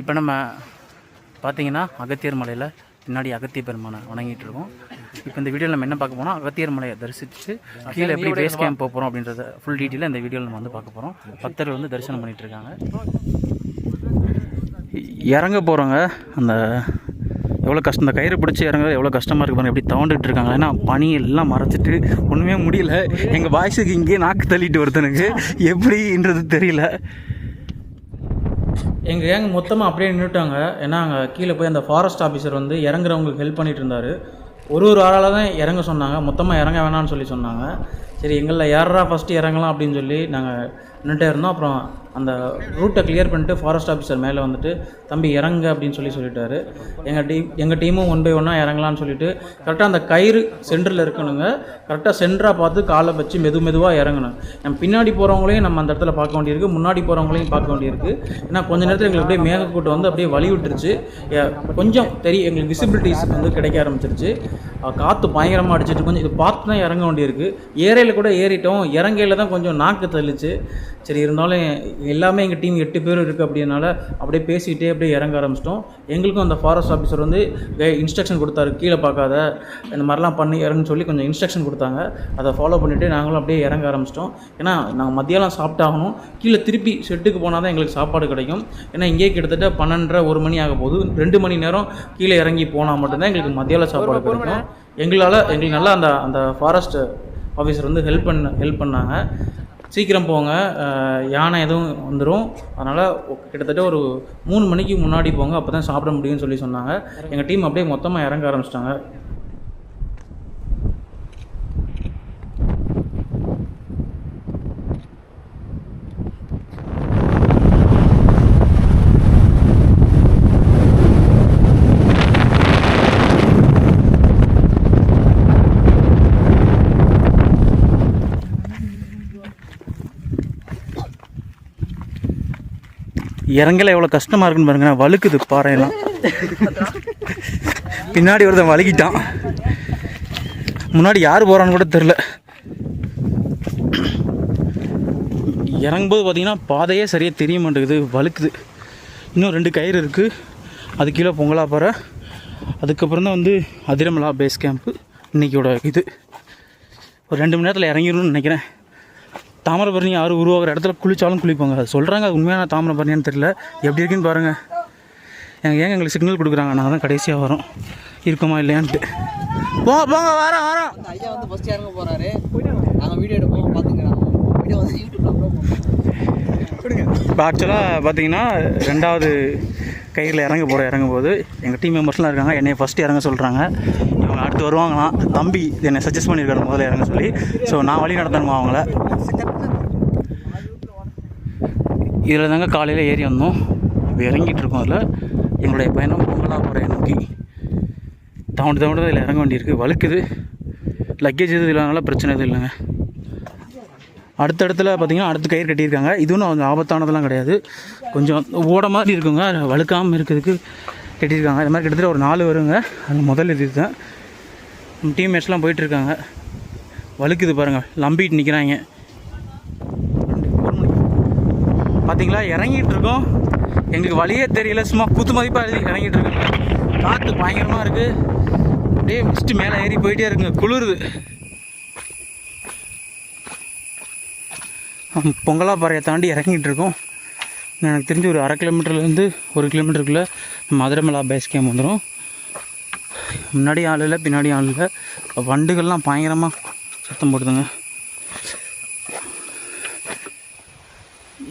இப்போ நம்ம பார்த்தீங்கன்னா அகத்தியர் மலையில் பின்னாடி அகத்திய பெருமானை வணங்கிட்டு இருக்கோம். இப்போ இந்த வீடியோவில் நம்ம என்ன பார்க்க போனால் அகத்தியர் மலையை தரிசித்து கீழே எப்படி பேஸ் கேம்ப் போக போகிறோம் அப்படின்றத ஃபுல் டீட்டெயிலாக இந்த வீடியோவில் நம்ம வந்து பார்க்க போகிறோம் பக்தர்கள் வந்து தரிசனம் பண்ணிட்டு இருக்காங்க. இறங்க போகிறவங்க அந்த எவ்வளோ கஷ்டம் இந்த கயிறு பிடிச்சி இறங்குறது எவ்வளோ கஷ்டமாக இருக்கு பாருங்கள் எப்படி தவண்டுட்டு இருக்காங்க. ஏன்னா பனி எல்லாம் மறைச்சிட்டு ஒன்றுமே முடியல. எங்கள் வாய்ஸுக்கு இங்கேயே நாக்கு தள்ளிட்டு ஒருத்தனுக்கு. எப்படின்றது தெரியல. எங்கள் கேங் மொத்தமாக அப்படியே நின்றுட்டாங்க ஏன்னா அங்கே கீழே போய் அந்த ஃபாரஸ்ட் ஆஃபீஸர் வந்து இறங்குறவங்களுக்கு ஹெல்ப் பண்ணிட்டு இருந்தார். ஒரு ஒரு ஆளால் தான் இறங்க சொன்னாங்க. மொத்தமாக இறங்க வேணாம்னு சொல்லி சொன்னாங்க. சரி எங்களில் யாரா ஃபஸ்ட்டு இறங்கலாம் அப்படின்னு சொல்லி நாங்கள் நின்றுட்டே இருந்தோம். அப்புறம் அந்த ரூட்டை கிளியர் பண்ணிட்டு ஃபாரஸ்ட் ஆஃபீஸர் மேலே வந்துட்டு தம்பி இறங்க அப்படின்னு சொல்லி சொல்லிட்டாரு. எங்கள் டீம் எங்கள் டீமும் ஒன் பை ஒன்னாக இறங்கலாம்னு சொல்லிட்டு கரெக்டாக அந்த கயிறு சென்டரில் இருக்கணுங்க. கரெக்டாக சென்டராக பார்த்து காலை வச்சு மெது மெதுவாக இறங்கணும். நம்ம பின்னாடி போகிறவங்களையும் நம்ம அந்த இடத்துல பார்க்க வேண்டியிருக்கு. முன்னாடி போகிறவங்களையும் பார்க்க வேண்டியிருக்கு. ஏன்னா கொஞ்ச நேரத்தில் எங்களுக்கு அப்படியே மேகக்கூட்டம் வந்து அப்படியே வழி விட்டுருச்சு கொஞ்சம் தெரியும் எங்களுக்கு விசிபிலிட்டிஸ் வந்து கிடைக்க ஆரம்பிச்சிருச்சு. காற்று பயங்கரமாக அடிச்சிட்டு கொஞ்சம் இது பார்த்து தான் இறங்க வேண்டியிருக்கு. ஏரையில் கூட ஏறிட்டோம். இறங்கையில் தான் கொஞ்சம் நாக்கு தள்ளிச்சு. சரி இருந்தாலும் எல்லாமே எங்கள் டீம் எட்டு பேர் இருக்குது அப்படின்னால அப்படியே பேசிக்கிட்டே அப்படியே இறங்க ஆரம்பிச்சிட்டோம். எங்களுக்கும் அந்த ஃபாரஸ்ட் ஆஃபீஸர் வந்து இன்ஸ்ட்ரக்ஷன் கொடுத்தாரு கீழே பார்க்காத இந்த மாதிரிலாம் பண்ணி இறங்குன்னு சொல்லி கொஞ்சம் இன்ஸ்ட்ரக்ஷன் கொடுத்தாங்க. அதை ஃபாலோ பண்ணிவிட்டு நாங்களும் அப்படியே இறங்க ஆரம்பிச்சிட்டோம். ஏன்னா நாங்கள் மத்தியானம் சாப்பிட்டாகணும் கீழே திருப்பி ஷெட்டுக்கு போனால் தான் எங்களுக்கு சாப்பாடு கிடைக்கும். ஏன்னா இங்கேயே கிட்டத்தட்ட பன்னெண்டரை ஒரு மணி ஆக போகுது. ரெண்டு மணி நேரம் கீழே இறங்கி போனால் மட்டும்தான் எங்களுக்கு மத்தியானம் சாப்பாடு கிடைக்கும். எங்களால் எங்களுக்கு நல்லா அந்த அந்த ஃபாரஸ்ட் ஆஃபீஸர் வந்து ஹெல்ப் பண்ண ஹெல்ப் பண்ணாங்க. சீக்கிரம் போங்க. யானை எதுவும் வந்துடும் அதனால் கிட்டத்தட்ட ஒரு மூணு மணிக்கு முன்னாடி போங்க. அப்போ தான் சாப்பிட முடியும்னு சொல்லி சொன்னாங்க. எங்கள் டீம் அப்படியே மொத்தமாக இறங்க ஆரம்பிச்சிட்டாங்க. இறங்கல எவ்வளோ கஷ்டமாக இருக்குன்னு பாருங்க. வழுக்குது பாறையெல்லாம் பின்னாடி ஒருத்தன் வழுக்கிட்டான். முன்னாடி யார் போகிறான்னு கூட தெரில இறங்கும்போது பார்த்தீங்கன்னா பாதையே சரியாக தெரிய மாட்டேங்குது. வழுக்குது. இன்னும் ரெண்டு கயிறு இருக்குது அது கீழே பொங்கலா பாறை. அதுக்கப்புறம் தான் வந்து அதிரமலா பேஸ் கேம்ப்பு இன்றைக்கியோட இது. ஒரு ரெண்டு மணி நேரத்தில் இறங்கிடணும்னு நினைக்கிறேன். தாமிரபரணி ஆறு உருவாகிற இடத்துல குளிச்சாலும் குளிப்பாங்க. அது சொல்கிறாங்க அது உண்மையான தாமிரபரணியான்னு தெரியல. எப்படி இருக்குன்னு பாருங்கள் எங்கள் ஏங்க எங்களுக்கு சிக்னல் கொடுக்குறாங்க. நாங்கள் தான் கடைசியாக வரோம். இருக்குமா இல்லையான்ட்டு. போங்க போங்க வரோம் வரோம். ஐயா வந்து ஃபர்ஸ்ட் இறங்க போறாரு. நாங்க வீடியோ எடுப்போம் பாத்துக்கலாம். வீடியோ வந்து இப்போ ஆக்சுவலாக பார்த்தீங்கன்னா ரெண்டாவது கயிறில் இறங்க போகிற இறங்கும் போது எங்கள் டீம் மெம்பர்ஸ்லாம் இருக்காங்க. என்னைய ஃபஸ்ட்டு இறங்க சொல்கிறாங்க இவங்க அடுத்து வருவாங்களாம். தம்பி என்னை சஜஸ்ட் பண்ணியிருக்காரு முதல்ல இறங்க சொல்லி. ஸோ நான் வழி நடத்தணுமா அவங்கள? இதில் தாங்க காலையில் ஏறி வந்தோம். இப்போ இறங்கிட்டு இருக்கோம் அதில். எங்களுடைய பயணம் பொங்கலாபுரம் நோக்கி. தவண்டு தவண்டு இதில் இறங்க வேண்டியிருக்கு. வழுக்குது. லக்கேஜ் எதுவும் இல்லாதனால பிரச்சனை எதுவும் இல்லைங்க. அடுத்த இடத்துல பார்த்தீங்கன்னா அடுத்து கயிறு கட்டியிருக்காங்க. இதுவும் கொஞ்சம் ஆபத்தானதெல்லாம் கிடையாது. கொஞ்சம் ஓட மாதிரி இருக்குங்க. வழுக்காமல் இருக்கிறதுக்கு கட்டியிருக்காங்க. இது மாதிரி கிட்டத்தட்ட ஒரு நாலு வருங்க. அது முதல் இது தான் டீம்மேட்ஸ்லாம் போயிட்டுருக்காங்க வழுக்குது பாருங்கள் லம்பிட்டு நிற்கிறாங்க பார்த்தீங்களா? இறங்கிட்டு இருக்கோம். எங்களுக்கு வழியே தெரியல. சும்மா குத்து மதிப்பாக எழுதி இறங்கிட்டு இருக்கு காற்று பயங்கரமாக இருக்குது அப்படியே மிஸ்ட்டு மேலே ஏறி போயிட்டே இருக்குங்க. குளிருது. பொங்கலாப்பாறையை தாண்டி இறங்கிட்டு இருக்கோம். எனக்கு தெரிஞ்சு ஒரு அரை கிலோமீட்டர்லேருந்து ஒரு கிலோமீட்டருக்குள்ளே மதுரமலா பேஸ் கேம் வந்துடும் முன்னாடி ஆள் இல்லை பின்னாடி ஆள் இல்லை. வண்டுகள்லாம் பயங்கரமாக சத்தம் போடுதுங்க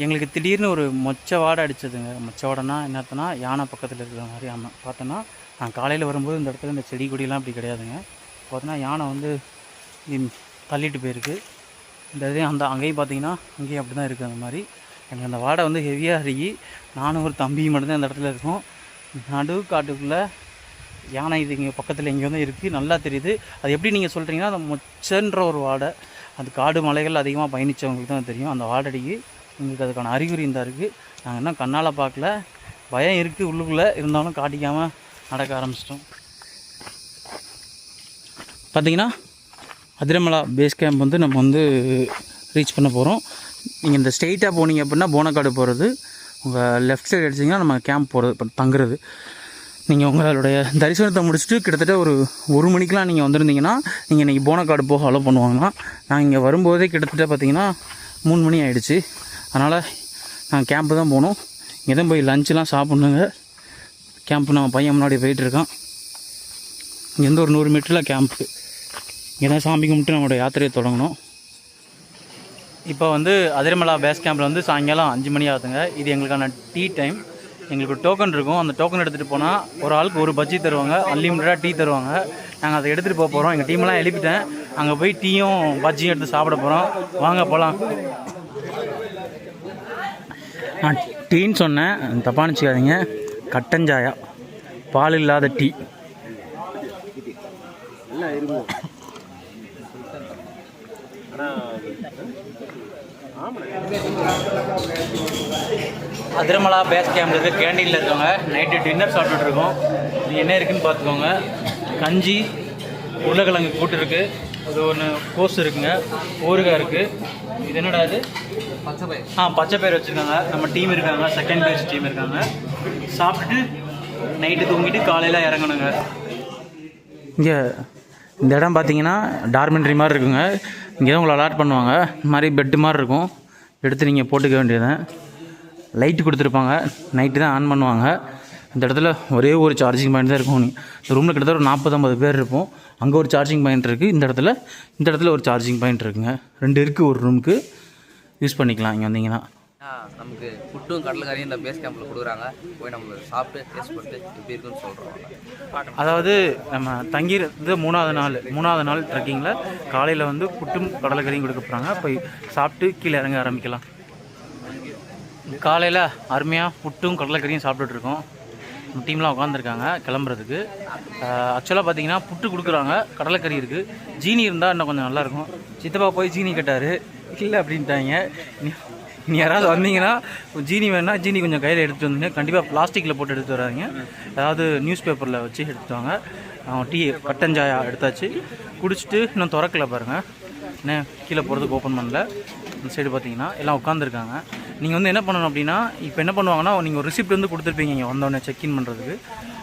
எங்களுக்கு திடீர்னு ஒரு மொச்ச வாடை அடிச்சதுங்க. மொச்ச வாடைனா என்னத்தனா யானை பக்கத்தில் இருக்கிற மாதிரி ஆமாம் பார்த்தோன்னா நான் காலையில் வரும்போது இந்த இடத்துல இந்த செடி கொடியெலாம் அப்படி கிடையாதுங்க. பார்த்தோன்னா யானை வந்து தள்ளிட்டு போயிருக்கு. இந்த இதே அந்த அங்கேயும் பார்த்தீங்கன்னா அங்கேயும் அப்படி தான் இருக்குது அந்த மாதிரி. எனக்கு அந்த வாடை வந்து ஹெவியாக அருகி நானும் ஒரு தம்பியும் மட்டும்தான் அந்த இடத்துல இருக்கோம். நடு காட்டுக்குள்ளே யானை இது இங்கே பக்கத்தில் இங்கே வந்து இருக்குது நல்லா தெரியுது. அது எப்படி நீங்கள் சொல்கிறீங்கன்னா அந்த மொச்சன்ற ஒரு வாடை. அது காடு மலைகள் அதிகமாக பயணித்தவங்களுக்கு தான் தெரியும். அந்த வாடடிக்கு உங்களுக்கு அதுக்கான அறிகுறி இந்த இருக்குது நாங்கள் இன்னும் கண்ணால் பார்க்கல. பயம் இருக்குது உள்ளுக்குள்ளே. இருந்தாலும் காட்டிக்காமல் நடக்க ஆரம்பிச்சிட்டோம். பார்த்தீங்கன்னா அதிரமலா பேஸ் கேம்ப் வந்து நம்ம வந்து ரீச் பண்ண போகிறோம் நீங்கள் இந்த ஸ்ட்ரெயிட்டாக போனீங்க அப்படின்னா போனக்காடு போகிறது உங்கள் லெஃப்ட் சைடு அடிச்சிங்கன்னா நம்ம கேம்ப் போகிறது இப்போ தங்குறது. நீங்கள் உங்களுடைய தரிசனத்தை முடிச்சுட்டு கிட்டத்தட்ட ஒரு ஒரு மணிக்கெலாம் நீங்கள் வந்திருந்தீங்கன்னா நீங்கள் இன்றைக்கி போனக்காடு போக அலோவ் பண்ணுவாங்கன்னா நாங்கள் இங்கே வரும்போதே கிட்டத்தட்ட பார்த்தீங்கன்னா மூணு மணி ஆகிடுச்சு அதனால் நாங்கள் கேம்ப்பு தான் போகணும் இங்கே தான் போய் லஞ்செலாம் சாப்பிட்ணுங்க. கேம்ப்பு நம்ம பையன் முன்னாடி போயிட்டுருக்கான் இங்கேருந்து ஒரு நூறு மீட்டரில் கேம்ப்பு இங்கே தான் சாமி கும்பிட்டு நம்மளோட யாத்திரையை தொடங்கணும். இப்போ வந்து அதிரமலா பேஸ் கேம்பில் வந்து சாயங்காலம் அஞ்சு மணி ஆகுதுங்க. இது எங்களுக்கான டீ டைம் எங்களுக்கு டோக்கன் இருக்கும். அந்த டோக்கன் எடுத்துகிட்டு போனால் ஒரு ஆளுக்கு ஒரு பஜ்ஜி தருவாங்க. அன்லிமிட்டடாக டீ தருவாங்க. நாங்கள் அதை எடுத்துகிட்டு போக போகிறோம் எங்கள் டீமெல்லாம் எழுப்பிட்டேன். அங்கே போய் டீயும் பஜ்ஜியும் எடுத்து சாப்பிட போகிறோம் வாங்க போகலாம் நான் டீன்னு சொன்னேன். தப்பாக நினச்சிக்காதீங்க. கட்டஞ்சாயா. பால் இல்லாத டீ. அதிரமலா பேஸ் கேம்ப்ல இருக்க கேண்டீனில் இருக்கவங்க நைட்டு டின்னர் சாப்பிட்டுட்டு இருக்கோம். இது என்ன இருக்குன்னு பார்த்துக்கோங்க. கஞ்சி உருளைக்கிழங்கு கூட்டு இருக்குது அது ஒன்று கோஸ் இருக்குங்க. ஊறுகாய் இருக்குது இது என்னடா இது? பச்சை பயிர் ஆ பச்சை பயிர் வச்சுருக்காங்க. நம்ம டீம் இருக்காங்க. செகண்ட் பேஸ் டீம் இருக்காங்க. சாப்பிட்டுட்டு நைட்டு தூங்கிட்டு காலையில் இறங்கணுங்க. இங்கே இந்த இடம் பார்த்தீங்கன்னா டார்மெண்ட்ரி மாதிரி இருக்குங்க. இங்கே தான் உங்களை அலாட் பண்ணுவாங்க. இந்த மாதிரி பெட்டு மாதிரி இருக்கும். எடுத்து நீங்கள் போட்டுக்க வேண்டியதுதான். லைட்டு கொடுத்துருப்பாங்க. நைட்டு தான் ஆன் பண்ணுவாங்க. இந்த இடத்துல ஒரே ஒரு சார்ஜிங் பாயிண்ட் தான் இருக்கும். இந்த ரூமில் கிட்டத்தட்ட ஒரு நாற்பது ஐம்பது பேர் இருப்போம். அங்கே ஒரு சார்ஜிங் பாயிண்ட் இருக்குது இந்த இடத்துல இந்த இடத்துல ஒரு சார்ஜிங் பாயிண்ட் இருக்குங்க. ரெண்டு இருக்குது ஒரு ரூமுக்கு யூஸ் பண்ணிக்கலாம். இங்கே வந்தீங்கன்னா. நமக்கு புட்டும் கடலைக்கறியும் இந்த பேஸ் கேம்பில் கொடுக்குறாங்க. போய் நம்ம சாப்பிட்டு டேஸ்ட் பண்ணிட்டு எப்படி இருக்குன்னு சொல்கிறோம் அதாவது நம்ம தங்கியிருந்தது மூணாவது நாள் மூணாவது நாள் ட்ரெக்கிங்கில் காலையில் வந்து புட்டும் கடலைக்கறியும் கொடுக்க போகிறாங்க போய் சாப்பிட்டு கீழே இறங்க ஆரம்பிக்கலாம். காலையில் அருமையாக புட்டும் கடலைக்கறியும் சாப்பிட்டுட்டு இருக்கோம். நம்ம டீம்லாம் உட்காந்துருக்காங்க கிளம்புறதுக்கு. ஆக்சுவலாக பார்த்தீங்கன்னா புட்டு கொடுக்குறாங்க கடலைக்கறி இருக்குது ஜீனி இருந்தால் இன்னும் கொஞ்சம் நல்லாயிருக்கும். சித்தப்பா போய் ஜீனி கேட்டார். இல்லை அப்படின்ட்டாங்க. இனி யாராவது வந்தீங்கன்னா ஜீனி வேணா ஜீனி கொஞ்சம் கையில் எடுத்துகிட்டு வந்தீங்க கண்டிப்பாக பிளாஸ்டிக்கில் போட்டு எடுத்து வராங்க அதாவது நியூஸ் பேப்பரில் வச்சு எடுத்துவாங்க வாங்க. அவன் டீ கட்டஞ்சாயா எடுத்தாச்சு. குடிச்சிட்டு இன்னும் திறக்கல பாருங்கள் என்ன கீழே போகிறதுக்கு ஓப்பன் பண்ணல. இந்த சைடு பார்த்தீங்கன்னா எல்லாம் உட்காந்துருக்காங்க நீங்கள் வந்து என்ன பண்ணணும் அப்படின்னா இப்போ என்ன பண்ணுவாங்கன்னா நீங்கள் ஒரு ரிசிப்ட் வந்து கொடுத்துருப்பீங்க இங்கே வந்தோடனே செக்இன் பண்ணுறதுக்கு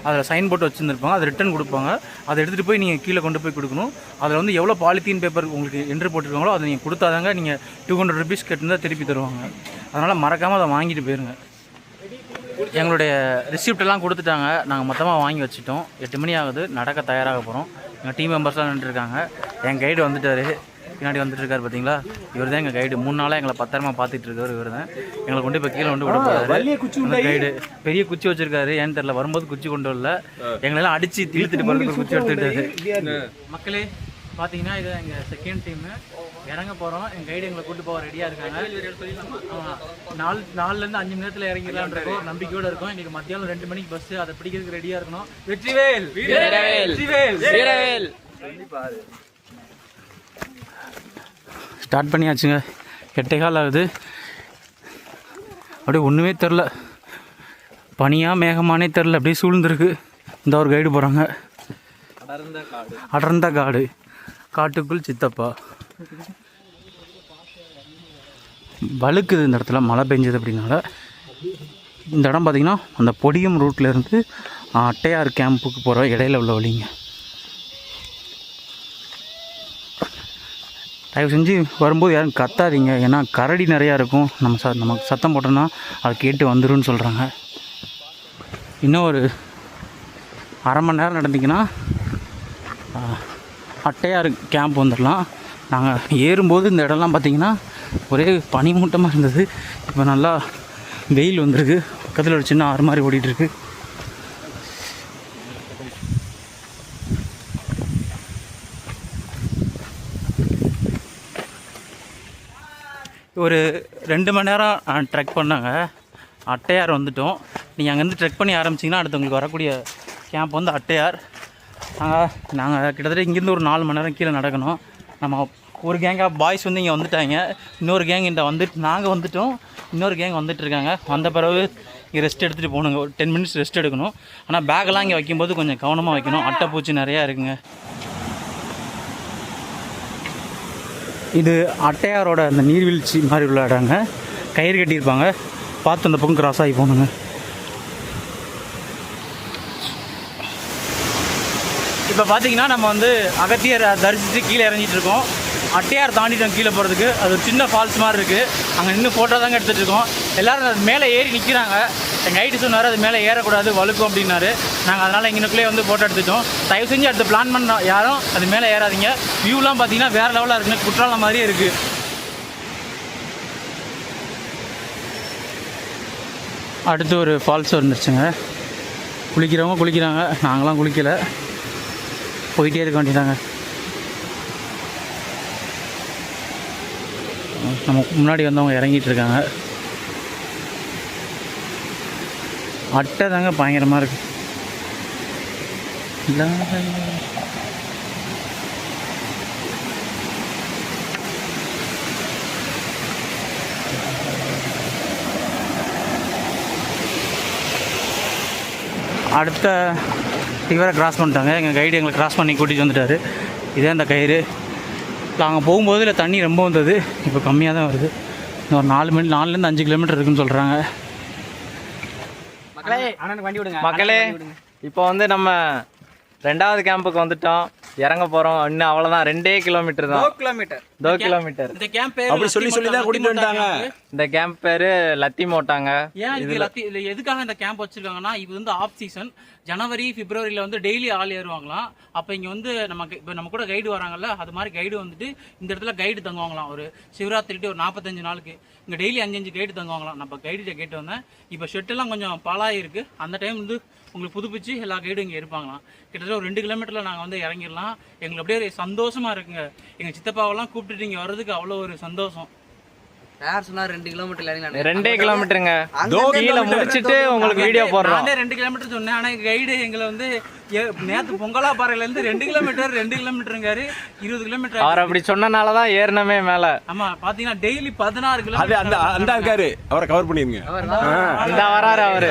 அதில் சைன் போட்டு வச்சுருந்துருப்பாங்க அதை ரிட்டன் கொடுப்பாங்க. அதை எடுத்துகிட்டு போய் நீங்கள் கீழே கொண்டு போய் கொடுக்கணும். அதில் வந்து எவ்வளோ பாலித்தீன் பேப்பர் உங்களுக்கு என்ட்ரு போட்டிருக்காங்களோ அதை நீங்கள் கொடுத்தாதாங்க நீங்கள் டூ ஹண்ட்ரட் ருபீஸ் கட்டிருந்தால் திருப்பி தருவாங்க. அதனால் மறக்காமல் அதை வாங்கிட்டு போயிருங்க. எங்களுடைய ரிசிப்டெல்லாம் கொடுத்துட்டாங்க. நாங்கள் மொத்தமாக வாங்கி வச்சுட்டோம். எட்டு மணி ஆகுது நடக்க தயாராக போகிறோம் எங்கள் டீம் மெம்பர்ஸ்லாம் நின்றுருக்காங்க என் கைடு வந்துட்டார். பின்னாடி வந்துட்டு இருக்காரு பார்த்தீங்களா? இவர் தான் எங்கள் கைடு மூணு நாளாக எங்களை பத்திரமா பார்த்துட்டு இருக்காரு இவர் தான் எங்களை கொண்டு இப்போ கீழே கொண்டு விட போகிறாரு கைடு பெரிய குச்சி வச்சிருக்காரு. ஏன்னு தெரியல வரும்போது குச்சி கொண்டு வரல. எங்களெல்லாம் அடித்து இழுத்துட்டு போகிறதுக்கு குச்சி எடுத்துக்கிட்டாரு. மக்களே பார்த்தீங்கன்னா இது எங்கள் செகண்ட் டீமு இறங்க போகிறோம் எங்கள் கைடு எங்களை கூட்டு போக ரெடியாக இருக்காங்க. நாலு நாலுலேருந்து அஞ்சு மணி நேரத்தில் இறங்கிடலான்ற ஒரு நம்பிக்கையோடு இருக்கோம். இன்னைக்கு மத்தியானம் ரெண்டு மணிக்கு பஸ்ஸு அதை பிடிக்கிறதுக்கு ரெடியாக இருக்கணும். வெற்றிவேல்! வெற்றிவேல்! வீரவேல்! ஸ்டார்ட் பண்ணியாச்சுங்க. எட்டே கால் ஆகுது. அப்படியே ஒன்றுமே தெரில பனியாக மேகமானே தெரில அப்படியே சூழ்ந்துருக்கு. இந்த ஒரு கைடு போகிறாங்க அடர்ந்த காடு. அடர்ந்த காடு காட்டுக்குள் சித்தப்பா. வழுக்குது இந்த இடத்துல. மழை பெஞ்சது அப்படின்னால. இந்த இடம் பார்த்திங்கன்னா அந்த பொடியம் ரூட்லேருந்து அட்டையார் கேம்புக்கு போகிற இடையில உள்ள வழிங்க. தயவு செஞ்சு வரும்போது யாரும் கத்தாதீங்க. ஏன்னா கரடி நிறையா இருக்கும். நம்ம ச நமக்கு சத்தம் போட்டோன்னா அதை கேட்டு வந்துருன்னு சொல்கிறாங்க இன்னும் ஒரு அரை மணி நேரம் நடந்தீங்கன்னா அட்டையார் கேம்ப் வந்துடலாம் நாங்கள் ஏறும்போது இந்த இடம்லாம் பார்த்தீங்கன்னா ஒரே பனிமூட்டமாக இருந்தது. இப்போ நல்லா வெயில் வந்திருக்கு. பக்கத்தில் ஒரு சின்ன ஆறு மாதிரி ஓடிட்டுருக்கு ஒரு ரெண்டு மணி நேரம் ட்ரெக் பண்ணாங்க. அட்டையார் வந்துட்டோம். நீங்கள் அங்கேருந்து ட்ரெக் பண்ணி ஆரம்பிச்சிங்கன்னா அடுத்து உங்களுக்கு வரக்கூடிய கேம்ப் வந்து அட்டையார். நாங்கள் நாங்கள் கிட்டத்தட்ட இங்கேருந்து ஒரு நாலு மணி நேரம் கீழே நடக்கணும். நம்ம ஒரு கேங்காக பாய்ஸ் வந்து இங்கே வந்துட்டாங்க. இன்னொரு கேங் இந்த வந்துட்டு நாங்கள் வந்துட்டோம். இன்னொரு கேங் வந்துட்டுருக்காங்க வந்த பிறகு இங்கே ரெஸ்ட் எடுத்துகிட்டு போகணுங்க. ஒரு டென் மினிட்ஸ் ரெஸ்ட் எடுக்கணும். ஆனால் பேக்கெல்லாம் இங்கே வைக்கும்போது கொஞ்சம் கவனமாக வைக்கணும். அட்டைப்பூச்சி நிறையா இருக்குங்க. இது அட்டையாரோட அந்த நீர்வீழ்ச்சி மாதிரி உள்ள இடங்க கயிறு கட்டியிருப்பாங்க. பார்த்து அந்த பக்கம் கிராஸ் ஆகி போகணுங்க. இப்போ பார்த்தீங்கன்னா நம்ம வந்து அகத்தியர் தரிசித்து கீழே இறங்கிட்டு இருக்கோம். அட்டையார் தாண்டிட்டோம் கீழே போகிறதுக்கு அது ஒரு சின்ன ஃபால்ஸ் மாதிரி இருக்குது அங்கே நின்று ஃபோட்டோ தாங்க எடுத்துகிட்டு இருக்கோம். எல்லோரும் மேலே ஏறி நிற்கிறாங்க எங்கள் ஐடி சொன்னார் அது மேலே ஏறக்கூடாது வலுக்கும் அப்படின்னாரு. நாங்கள் அதனால் இங்கனுக்குள்ளே வந்து ஃபோட்டோ எடுத்துட்டோம். தயவு செஞ்சு அடுத்து பிளான் பண்ண யாரும் அது மேலே ஏறாதீங்க. வியூலாம் பார்த்தீங்கன்னா வேறு லெவலாக இருக்குங்க குற்றாலம் மாதிரியே இருக்குது அடுத்து ஒரு ஃபால்ஸ் வந்துருச்சுங்க. குளிக்கிறவங்க குளிக்கிறாங்க. நாங்களாம் குளிக்கலை. போயிட்டே இருக்க வேண்டியதாங்க நம்ம முன்னாடி வந்தவங்க இறங்கிட்டு இருக்காங்க. அட்டை தாங்க பயங்கரமாக இருக்கு. அடுத்த இவரை கிராஸ் பண்ணிட்டாங்க. எங்கள் கைடு எங்களை கிராஸ் பண்ணி கூட்டிகிட்டு வந்துட்டாரு. இதே அந்த கயிறு. நாங்கள் போகும்போது இல்லை தண்ணி ரொம்ப வந்தது. இப்போ கம்மியாக தான் வருது ஒரு நாலு மணி நாலுலேருந்து அஞ்சு கிலோமீட்டர் இருக்குன்னு சொல்கிறாங்க மக்களே அண்ணனுக்கு வண்டி விடுங்க மக்களே இப்போ வந்து நம்ம ரெண்டாவது கேம்புக்கு வந்துட்டோம். இறங்க போறோம். இன்னும் அவ்வளவுதான். ரெண்டே கிலோமீட்டர் தான். கிலோமீட்டர் தோ கிலோமீட்டர் இந்த கேம்ப் பேர் அப்படி சொல்லி சொல்லி தான் கூட்டிட்டு வந்துட்டாங்க. இந்த கேம்ப் பேரு லத்தி மோட்டாங்க ஏன் இது எல்லாத்தையும் இல்லை எதுக்காக இந்த கேம்ப் வச்சிருக்காங்கன்னா இது வந்து ஆஃப் சீசன் ஜனவரி பிப்ரவரியில் வந்து டெய்லி ஆள் ஏறுவாங்களாம். அப்போ இங்கே வந்து நமக்கு இப்போ நம்ம கூட கைடு வராங்கல்ல அது மாதிரி கைடு வந்துட்டு இந்த இடத்துல கைடு தங்குவாங்களாம். ஒரு சிவராத்திரிட்டு ஒரு நாற்பத்தஞ்சு நாளுக்கு. இங்கே டெய்லி அஞ்சு அஞ்சு கைடு தங்குவாங்களாம். நம்ம கைடுகிட்ட கேட்டு வந்தேன். இப்போ ஷெட்டெல்லாம் கொஞ்சம் பாலாகி இருக்கு அந்த டைம் வந்து உங்களுக்கு புதுப்பிச்சு எல்லா கைடும் இங்கே இருப்பாங்களாம். கிட்டத்தட்ட ஒரு ரெண்டு கிலோமீட்டரில் நாங்கள் வந்து இறங்கிடலாம். எங்களுக்கு அப்படியே ஒரு சந்தோஷமா இருக்குங்க. எங்கள் சித்தப்பாவெல்லாம் கூப்பிட்டு நீங்க வர்றதுக்கு அவ்வளோ ஒரு சந்தோஷம். யார் சொன்னா ரெண்டு கிலோமீட்டர் ரெண்டே கிலோமீட்டருங்க கீழே முடிச்சிட்டு உங்களுக்கு வீடியோ போடுறோம். நானே ரெண்டு கிலோமீட்டர் சொன்னேன். ஆனால் கைடு எங்களை வந்து நேத்து பொங்கலா பாறையிலேருந்து ரெண்டு கிலோமீட்டர் ரெண்டு கிலோமீட்டருங்காரு இருபது கிலோமீட்டர் அவர் அப்படி சொன்னனால தான் ஏறினமே மேல. ஆமா பாத்தீங்கன்னா டெய்லி பதினாறு அது கிலோமீட்டர் அந்த அந்த இருக்காரு அவரை கவர் பண்ணிருங்க. இந்த வராரு அவரு.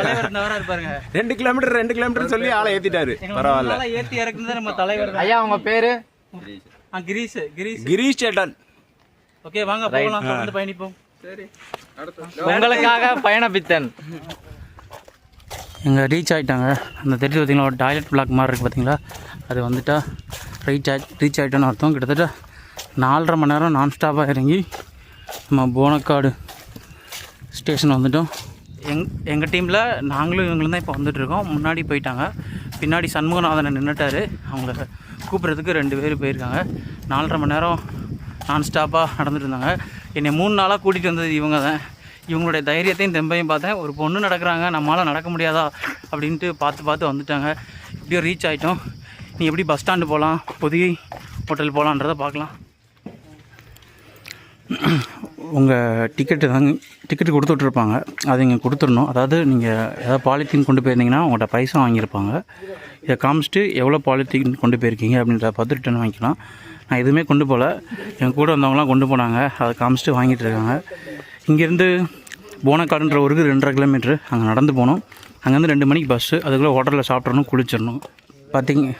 இருப்பாருங்க. ரெண்டு கிலோமீட்டர் ரெண்டு கிலோமீட்டர் சொல்லி ஆளை ஏத்திட்டாரு. பரவாயில்ல. ஏத்தி இறக்குனது நம்ம தலைவர் தான். ஐயா உங்க பேரு? ஆ, கிரீஷ் கிரீஷ். கிரீஷ் சேட்டன். ஓகே வாங்க போகலாம். தொடர்ந்து பயணிப்போம். உங்களுக்காக பயணப்பித்தன் எங்கே ரீச் ஆகிட்டாங்க அந்த தெரிஞ்சு பார்த்தீங்களா ஒரு டாய்லெட் பிளாக் மாதிரி இருக்குது பார்த்தீங்களா? அது வந்துட்டா ரீச் ஆகி ரீச் ஆகிட்டோன்னு அர்த்தம். கிட்டத்தட்ட நாலரை மணி நேரம் நான் ஸ்டாப்பாக இறங்கி நம்ம போனக்காடு ஸ்டேஷன் வந்துட்டோம். எங் எங்கள் டீமில் நாங்களும் இவங்களும் தான் இப்போ வந்துட்டுருக்கோம் முன்னாடி போயிட்டாங்க. பின்னாடி சண்முகநாதன் நின்றுட்டாரு அவங்கள கூப்பிட்றதுக்கு ரெண்டு பேர் போயிருக்காங்க. நாலரை மணி நேரம் நான்ஸ்டாப்பாக நடந்துட்டு இருந்தாங்க என்னை மூணு நாளாக கூட்டிகிட்டு வந்தது இவங்க தான் இவங்களுடைய தைரியத்தையும் தெம்பையும் பார்த்தேன். ஒரு பொண்ணு நடக்கிறாங்க நம்மளால் நடக்க முடியாதா அப்படின்ட்டு பார்த்து பார்த்து வந்துட்டாங்க. இப்படியோ ரீச் ஆகிட்டோம் நீ எப்படி பஸ் ஸ்டாண்டு போகலாம் புதிய ஹோட்டல் போகலான்றதை பார்க்கலாம். உங்கள் டிக்கெட்டு தாங்க டிக்கெட்டு கொடுத்து விட்ருப்பாங்க அது இங்கே கொடுத்துடணும். அதாவது நீங்கள் ஏதாவது பாலித்தீன் கொண்டு போயிருந்தீங்கன்னா உங்கள்கிட்ட பைசா வாங்கியிருப்பாங்க. இதை காமிச்சிட்டு எவ்வளோ பாலித்தீன் கொண்டு போயிருக்கீங்க அப்படின்றத பார்த்து ரிட்டர்ன் வாங்கிக்கலாம். நான் எதுவுமே கொண்டு போகல. என் கூட வந்தவங்களாம் கொண்டு போனாங்க. அதை காமிச்சிட்டு வாங்கிட்டு இருக்காங்க. இங்கேருந்து போனக்காடுன்ற ஊருக்கு ரெண்டரை கிலோமீட்ரு அங்கே நடந்து போனோம். அங்கேருந்து ரெண்டு மணிக்கு பஸ்ஸு அதுக்குள்ளே ஹோட்டலில் சாப்பிட்றணும் குளிச்சிடணும். பார்த்தீங்க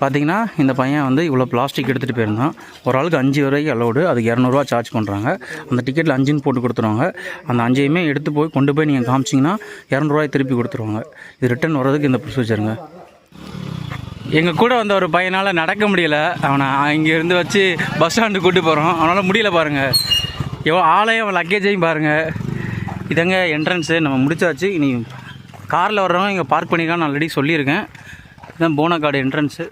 பார்த்தீங்கன்னா இந்த பையன் வந்து இவ்வளோ பிளாஸ்டிக் எடுத்துகிட்டு போயிருந்தான். ஒரு ஆளுக்கு அஞ்சு வரைக்கும் அலோடு அதுக்கு இரநூறுவா சார்ஜ் பண்ணுறாங்க அந்த டிக்கெட்டில் அஞ்சுன்னு போட்டு கொடுத்துருவாங்க. அந்த அஞ்சையுமே எடுத்து போய் கொண்டு போய் நீங்கள் காமிச்சிங்கன்னா இரநூறுவாய் திருப்பி கொடுத்துருவாங்க. இது ரிட்டர்ன் வர்றதுக்கு இந்த ப்ரொசீஜருங்க எங்கள் கூட வந்த ஒரு பையனால் நடக்க முடியல. அவனை இங்கேருந்து வச்சு பஸ் ஸ்டாண்டு கூட்டி போகிறோம் அவனால் முடியல பாருங்கள் எவ்வளோ ஆளையும் அவன் லக்கேஜையும் பாருங்கள் இதங்க என்ட்ரன்ஸு நம்ம முடிச்சாச்சு. இனி காரில் வர்றவங்க இங்கே பார்க் பண்ணிக்கலாம் நான் ஆல்ரெடி சொல்லியிருக்கேன். இதுதான் போனக்காடு என்ட்ரன்ஸு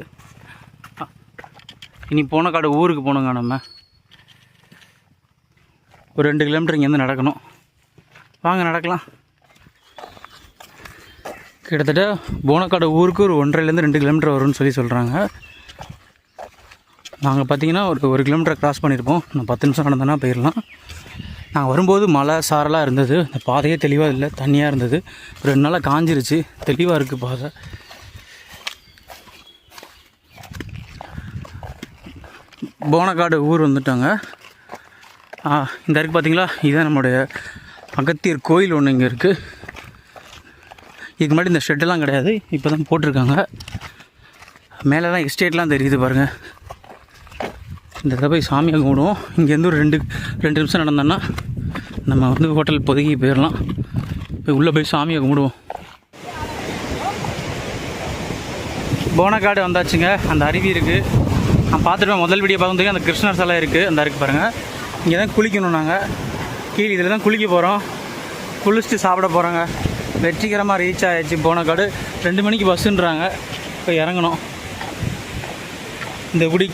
இனி போனக்காடு ஊருக்கு போகணுங்க நம்ம. ஒரு ரெண்டு கிலோமீட்டர் இங்கேருந்து நடக்கணும். வாங்க நடக்கலாம். கிட்டத்தட்ட போனக்காடு ஊருக்கு ஒரு ஒன்றரைலேருந்து ரெண்டு கிலோமீட்டர் வரும்னு சொல்லி சொல்கிறாங்க நாங்கள் பார்த்தீங்கன்னா ஒரு ஒரு கிலோமீட்டர் க்ராஸ் பண்ணியிருப்போம் நான் பத்து நிமிஷம் நடந்தோன்னா போயிடலாம். நாங்கள் வரும்போது மழை சாரலாக இருந்தது. அந்த பாதையே தெளிவாக இல்லை தண்ணியாக இருந்தது. ஒரு ரெண்டு நாளாக காஞ்சிருச்சு. தெளிவாக இருக்குது பாதை. போனக்காடு ஊர் வந்துட்டாங்க. ஆ இந்த இருக்குது பார்த்தீங்களா இதுதான் நம்மளுடைய அகத்தியர் கோயில் ஒன்று இங்கே இருக்குது இதுக்கு முன்னாடி இந்த ஷெட்டெல்லாம் கிடையாது. இப்போ தான் போட்டிருக்காங்க. மேலெலாம் எஸ்டேட்லாம் தெரியுது பாருங்கள் இந்த இடத்துல போய் சாமியை கும்பிடுவோம். இங்கேருந்து ஒரு ரெண்டு ரெண்டு நிமிஷம் நடந்தோன்னா நம்ம வந்து ஹோட்டல் பொதுக்கி போயிடலாம். போய் உள்ளே போய் சாமியை கும்பிடுவோம். போனக்காடு வந்தாச்சுங்க. அந்த அருவி இருக்குது நான் பார்த்துட்டு முதல் வீடியோ பார்க்கும்போது அந்த கிருஷ்ணர் சிலை இருக்குது அந்த இருக்குது பாருங்கள் இங்கே தான் குளிக்கணும் நாங்கள் கீழே இதில் தான் குளிக்க போகிறோம் குளிச்சுட்டு சாப்பிட போகிறோங்க வெற்றிகரமாக ரீச் ஆகிடுச்சு போனக்காடு ரெண்டு மணிக்கு பஸ்ஸுன்றாங்க இப்போ இறங்கணும். இந்த குடி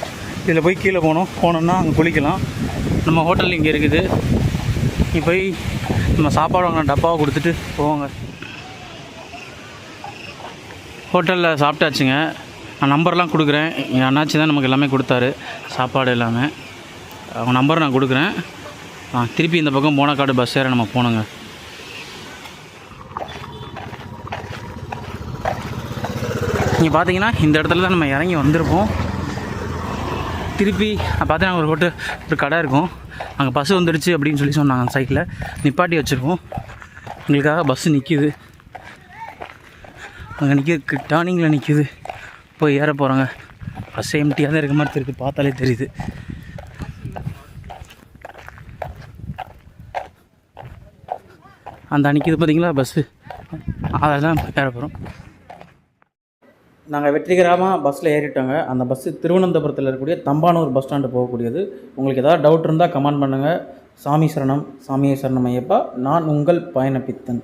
இதில் போய் கீழே போகணும். போனோம்னா அங்கே குளிக்கலாம். நம்ம ஹோட்டல் இங்கே இருக்குது. இங்கே போய் நம்ம சாப்பாடு வாங்கின டப்பாவை கொடுத்துட்டு போவாங்க ஹோட்டலில் சாப்பிட்டாச்சுங்க. நான் நம்பர்லாம் கொடுக்குறேன். என் அண்ணாச்சி தான் நமக்கு எல்லாமே கொடுத்தாரு. சாப்பாடு எல்லாமே. அவங்க நம்பர் நான் கொடுக்குறேன். ஆ திருப்பி இந்த பக்கம் போனக்காடு பஸ் ஏற நம்ம போனோங்க நீங்கள் பார்த்தீங்கன்னா இந்த இடத்துல தான் நம்ம இறங்கி வந்திருப்போம். திருப்பி பார்த்தீங்கன்னா ஒரு ஹோட்டல் ஒரு கடை இருக்கும். அங்கே பஸ் வந்துடுச்சு அப்படின்னு சொல்லி சொன்னாங்க அந்த சைக்கில் நிப்பாட்டி வச்சுருக்கோம். எங்களுக்காக பஸ்ஸு நிற்கிது அங்கே நிற்கிது டேர்னிங்கில் நிற்கிது போய் ஏற போகிறாங்க பஸ் எம்டியாக தான் இருக்க மாதிரி தெரியுது பார்த்தாலே தெரியுது. அந்த நிற்கிது பார்த்தீங்களா பஸ்ஸு அதில் தான் ஏற போகிறோம் நாங்கள் வெற்றிகரமாக பஸ்ஸில் ஏறிட்டோங்க. அந்த பஸ்ஸு திருவனந்தபுரத்தில் இருக்கக்கூடிய தம்பானூர் பஸ் ஸ்டாண்டு போகக்கூடியது. உங்களுக்கு ஏதாவது டவுட் இருந்தால் கமெண்ட் பண்ணுங்கள் சாமி சரணம் சாமியை சரணம் ஐயப்பா. நான் உங்கள் பயணப்பித்தன்.